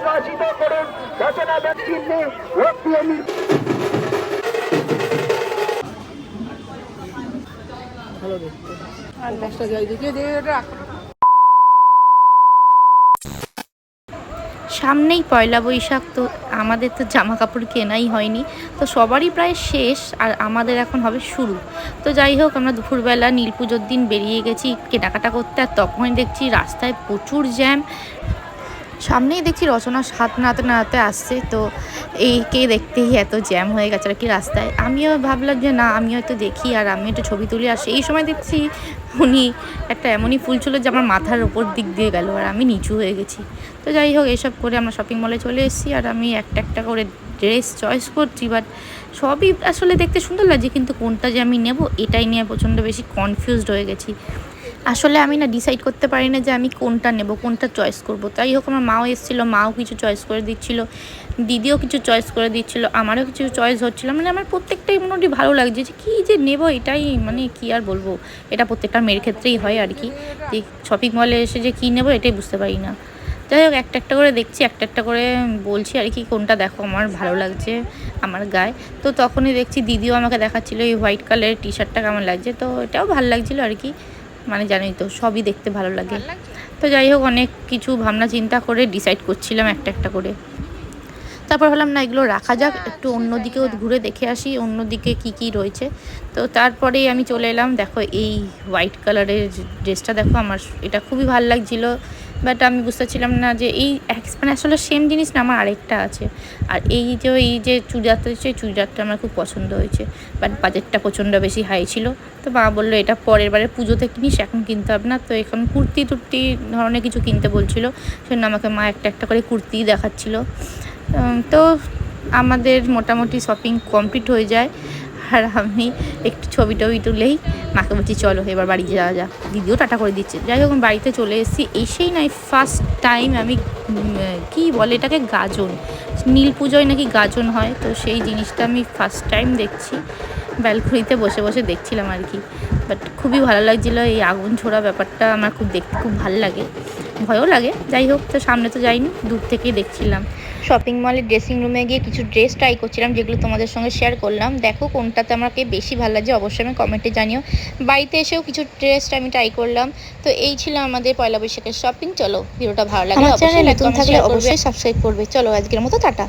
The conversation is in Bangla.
নির্বাচিত করুন। রচনা নির- সামনেই পয়লা বৈশাখ তো আমাদের তো জামা কাপড় কেনাই হয়নি। তো সবারই প্রায় শেষ আর আমাদের এখন হবে শুরু। তো যাই হোক আমরা দুপুরবেলা নীল পুজোর দিন বেরিয়ে গেছি। কেনাকাটা করতে আর তখনই দেখছি রাস্তায় প্রচুর জ্যাম। সামনেই দেখছি রচনা হাত নাড়াতে নাড়াতে আসছে, তো এইকে দেখতেই এত জ্যাম হয়ে গেছে আর কি রাস্তায়। আমিও ভাবলাম যে না আমি হয়তো দেখি আর আমি একটু ছবি তুলি। আর সেই সময় দেখছি উনি একটা এমনই ফুল ছিল যে আমার মাথার ওপর দিক দিয়ে গেল আর আমি নিচু হয়ে গেছি। তো যাই হোক, এসব করে আমরা শপিং মলে চলে এসেছি আর আমি একটা একটা করে ড্রেস চয়েস করছি। বাট সবই আসলে দেখতে সুন্দর লাগছে, কিন্তু কোনটা যে আমি নেব, এটাই নিয়ে প্রচণ্ড বেশি কনফিউজড হয়ে গেছি। আসলে আমি না ডিসাইড করতে পারি না যে আমি কোনটা নেব, কোনটা চয়েস করব। তাই হোক, আমার মাও এসেছিল, মাও কিছু চয়েস করে দিচ্ছিল, দিদিও কিছু চয়েস করে দিচ্ছিল, আমারও কিছু চয়েস হচ্ছিল মানে আমার প্রত্যেকটাই মোটামুটি ভালো লাগছে যে কী যে নেব এটাই মানে কি আর বলব, এটা প্রত্যেকটা মেয়ের ক্ষেত্রেই হয় আর কি, যে শপিং মলে এসে যে কী নেব এটাই বুঝতে পারি না। যাই হোক, একটা একটা করে দেখছি, একটা একটা করে বলছি আর কি, কোনটা দেখো, আমার ভালো লাগছে, আমার গায়ে। তো তখনই দেখছি দিদিও আমাকে দেখাচ্ছিলো এই হোয়াইট কালারের টি শার্টটা কেমন লাগছে, তো এটাও ভালো লাগছিল আর কি। মানে জানোই তো সবই দেখতে ভালো লাগে। তো যাই হোক অনেক কিছু ভাবনা চিন্তা করে ডিসাইড করছিলাম একটা একটা করে। তারপর ভাবলাম না এগুলো রাখা যাক একটু অন্যদিকেও ঘুরে দেখে আসি অন্যদিকে কি কি রয়েছে। তো তারপরেই আমি চলে এলাম দেখো এই হোয়াইট কালারের ড্রেসটা দেখো আমার এটা খুবই ভালো লাগছিল। বাট আমি বুঝতে পারছিলাম না যে এই মানে আসলে সেম জিনিস না, আমার আরেকটা আছে। আর এই যে এই যে চুড়িদারটা এই চুড়িদারটা আমার খুব পছন্দ হয়েছে। বাট বাজেটটা প্রচণ্ড বেশি হাই ছিল। তো মা বলল, এটা পরের বারে পুজোতে কিনিস, এখন কিনতে হবে না। তো এখন কুর্তি টুর্তি ধরনের কিছু কিনতে বলছিল। সেজন্য আমাকে মা একটা একটা করে কুর্তি দেখাচ্ছিল। তো আমাদের মোটামুটি শপিং কমপ্লিট হয়ে যায়। আর আমি একটু ছবি টবি তুলেই মাকে বলছি, চলো এবার বাড়ি যাওয়া যা দিদিও টাটা করে দিচ্ছে। যাই হোক বাড়িতে চলে এসেছি। এসেই নাই ফার্স্ট টাইম আমি কি বলে এটাকে, গাজন। নীল পুজোয় নাকি গাজন হয়, তো সেই জিনিসটা আমি ফার্স্ট টাইম দেখছি। ব্যালকনিতে বসে বসে দেখছিলাম আর কি। বাট খুবই ভালো লাগছিল, এই আগুন ছোড়া ব্যাপারটা আমার খুব দেখতে খুব ভালো লাগে। ভয়ও লাগে, যাই হোক, তো সামনে তো যাইনি, দূর থেকেই দেখছিলাম। শপিং মলের ড্রেসিং রুমে গিয়ে কিছু ড্রেস ট্রাই করছিলাম যেগুলো তোমাদের সঙ্গে শেয়ার করলাম। দেখো কোনটাতে আমাকে বেশি ভালো লাগছে অবশ্যই আমি কমেন্টে জানিও। বাড়িতে এসেও কিছু ড্রেস আমি ট্রাই করলাম। তো এই ছিল আমাদের পয়লা বৈশাখের শপিং চলো ভিডিওটা ভালো অবশ্যই নতুন থাকলে অবশ্যই সাবস্ক্রাইব করবে। চলো আজকের মতো টাটা।